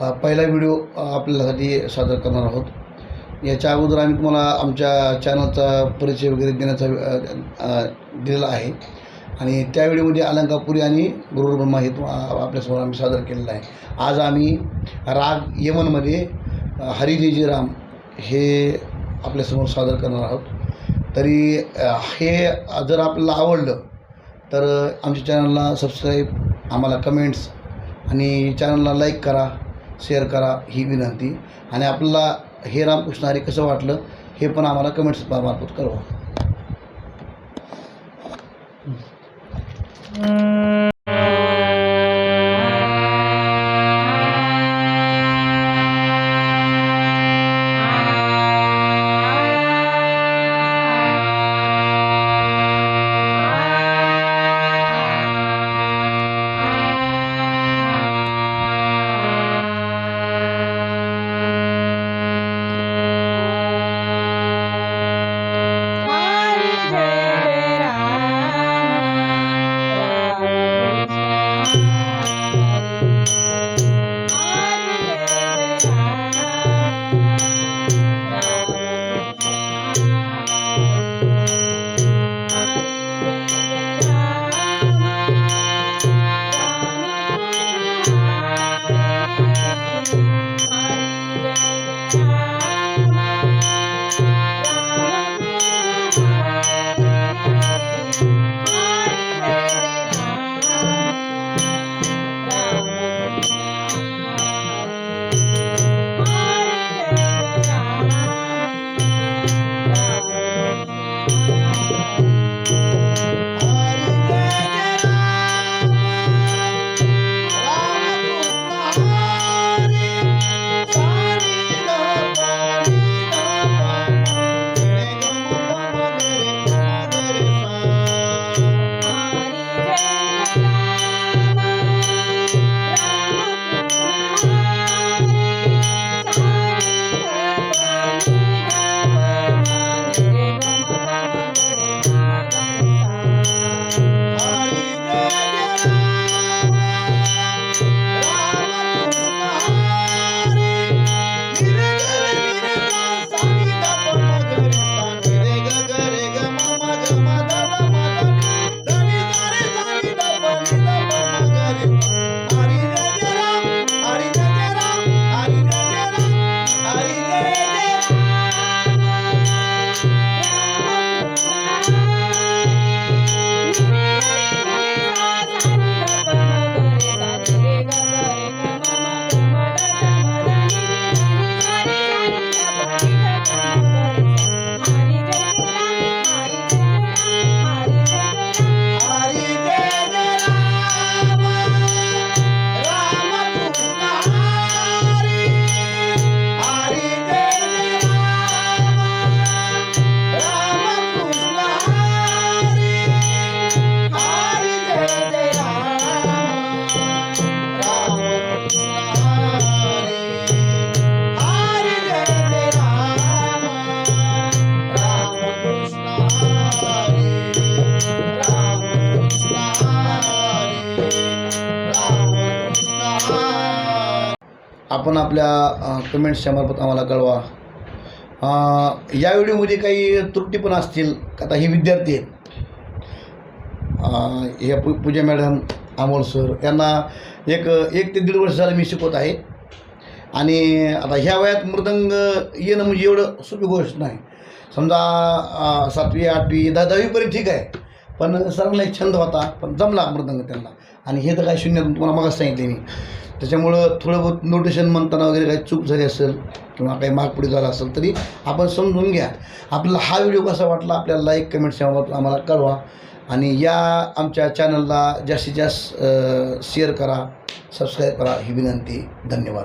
पहिला व्हिडिओ आपल्यासाठी सादर करणार आहोत. याच्या अगोदर आम्ही तुम्हाला आमच्या चॅनलचा परिचय वगैरे देण्याचा दिलेला आहे. आणि त्या व्हिडिओमध्ये अलंकापुरी आणि गुरुर ब्रह्मा हे आपल्यासमोर आम्ही सादर केलेलं आहे. आज आम्ही राग यमनमध्ये अ, राम हे आपल्यासमोर सादर करणार आहोत. तरी हे जर आपल्याला आवडलं तर आमच्या चॅनलला सबस्क्राईब आम्हाला कमेंट्स आणि चॅनलला लाईक करा. शेअर करा ही विनंती. आणि आपल्याला हे रामकृष्ण हरी कसं वाटलं हे पण आम्हाला कमेंट्स मार्फत कळवा. Música आपण आपल्या कमेंट्सच्या मार्फत आम्हाला कळवा. या व्हिडिओमध्ये काही त्रुटी पण असतील आता हे विद्यार्थी आहेत. या हे पू पूजा मॅडम अमोल सर यांना एक एक ते दीड वर्ष झालं मी शिकवत आहे. आणि आता ह्या वयात मृदंग येणं म्हणजे एवढं सोपी गोष्ट नाही. समजा सातवी आठवी दहा दहावीपर्यंत ठीक आहे. पण सरांना एक छंद होता पण जमला मृदंग त्यांना. आणि हे तर काय शून्य तुम्हाला मगच सांगितले मी. त्याच्यामुळं थोडं बहुत नोटेशन म्हणताना वगैरे काही चूक झाली असेल किंवा काही मागपुढे झाला असेल तरी आपण समजून घ्या. आपला हा व्हिडिओ कसा वाटला आपल्याला लाईक कमेंट्स आम्हाला कळवा. आणि या आमच्या चॅनलला जास्तीत जास्त शेअर करा सबस्क्राईब करा ही विनंती. धन्यवाद.